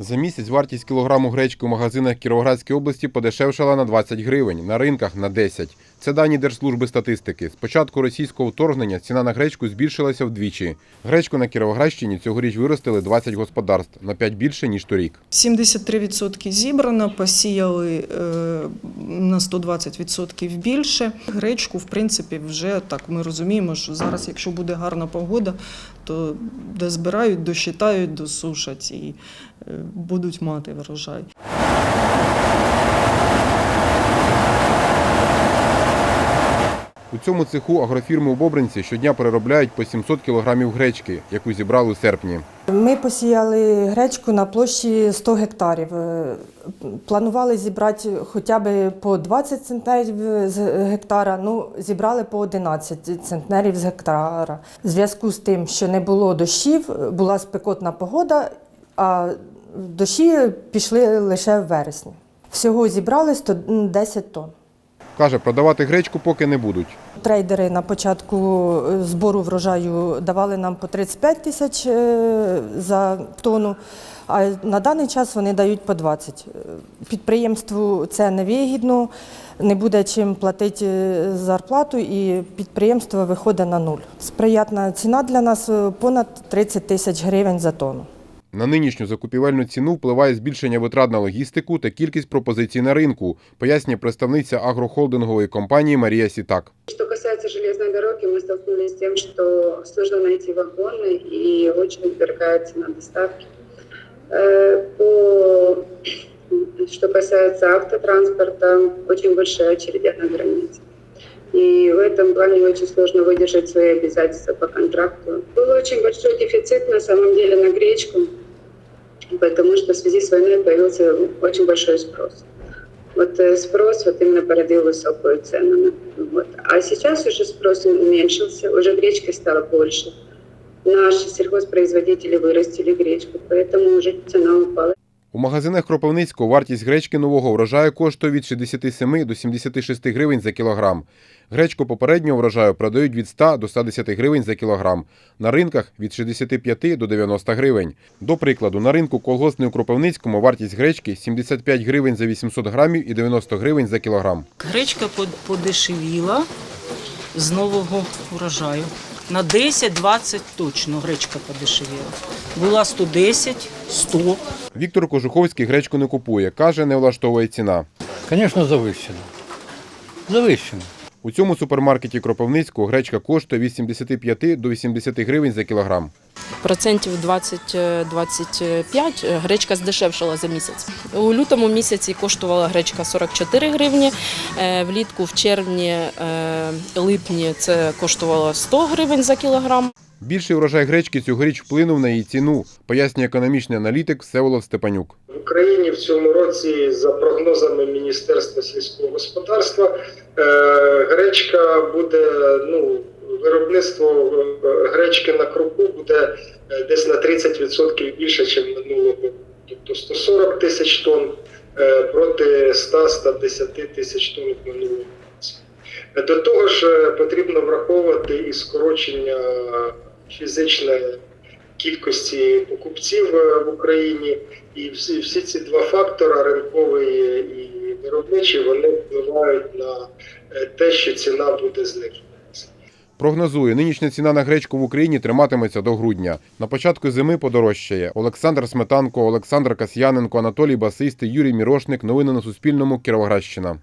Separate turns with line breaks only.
За місяць вартість кілограму гречки у магазинах Кіровоградської області подешевшала на 20 гривень, на ринках на 10. Це дані Держслужби статистики. З початку російського вторгнення ціна на гречку збільшилася вдвічі. Гречку на Кіровоградщині цьогоріч виростили 20 господарств, на 5 більше, ніж торік.
73% зібрано, посіяли е, на 120% більше. Гречку, в принципі, вже так ми розуміємо, що зараз, якщо буде гарна погода, то дозбирають, досчитають, досушать і е, будуть мати врожай.
У цьому цеху агрофірми у Бобринці щодня переробляють по 700 кілограмів гречки, яку зібрали у серпні.
Ми посіяли гречку на площі 100 гектарів. Е, Планували зібрати хоча б по 20 центнерів з гектара, ну зібрали по 11 центнерів з гектара. В зв'язку з тим, що не було дощів, була спекотна погода, а дощі пішли лише в вересні. Всього зібрали 110 тонн.
Каже, продавати гречку поки не будуть.
Трейдери на початку е, збору врожаю давали нам по 35 тисяч е, за тонну, а на даний час вони дають по 20. Е, Підприємству це невигідно, не буде чим платити зарплату, і підприємство виходить на нуль. Сприятна ціна для нас понад 30 тисяч гривень за тонну.
На нинішню закупівельну ціну впливає збільшення витрат на логістику та кількість пропозицій на ринку, пояснює представниця агрохолдингової компанії Марія Сітак.
Что касается железной дороги, мы столкнулись с тем, что сложно найти вагоны и очень дорогая цена доставки. Э, По... Что касается автотранспорта, очень большие очереди на границе. И в этом плане очень сложно выдержать свои обязательства по контракту. Был очень большой дефицит на самом деле на гречку, потому что в связи с войной появился очень большой спрос. Вот э, спрос вот именно породил высокую цену. Вот. А сейчас уже спрос уменьшился, уже гречки стало больше. Наши сельхозпроизводители вырастили гречку, поэтому уже цена упала.
У магазинах Кропивницького вартість гречки нового врожаю коштує від 67 до 76 гривень за кілограм. Гречку попереднього врожаю продають від 100 до 110 гривень за кілограм. На ринках від 65 до 90 гривень. До прикладу, на ринку колгоспний у Кропивницькому вартість гречки 75 гривень за 800 грамів і 90 гривень за кілограм.
Гречка под- подешевіла з нового урожаю. На 10-20 точно гречка подешевіла. Була 110, 100.
Віктор Кожуховський гречку не купує. Каже, не влаштовує ціна.
Звісно, завищено. Завищено.
У цьому супермаркеті Кропивницького гречка коштує від 75 до 80 гривень за кілограм.
Процентів 20-25 гречка здешевшала за місяць. У лютому місяці коштувала гречка 44 гривні, е, влітку в червні, е, липні це коштувало 100 гривень за кілограм.
Більший урожай гречки цьогоріч вплинув на її ціну, пояснює економічний аналітик Всеволод Степанюк.
В Україні в цьому році, за прогнозами Міністерства сільського господарства, е, гречка буде ну виробництво е, гречки на крупу буде е, десь на 30% більше, ніж минулого року. Тобто 140 тисяч тонн е, проти 100-110 тисяч тонн минулого. Е, До того ж, потрібно враховувати і скорочення фізичної кількості покупців в Україні. І всі, всі ці два фактора ринковий і виробничий, вони впливають на те, що ціна буде знижуватися.
Прогнозує, нинішня ціна на гречку в Україні триматиметься до грудня. На початку зими подорожчає. Олександр Сметанко, Олександр Касьяненко, Анатолій Басисти, Юрій Мірошник. Новини на Суспільному. Кіровоградщина.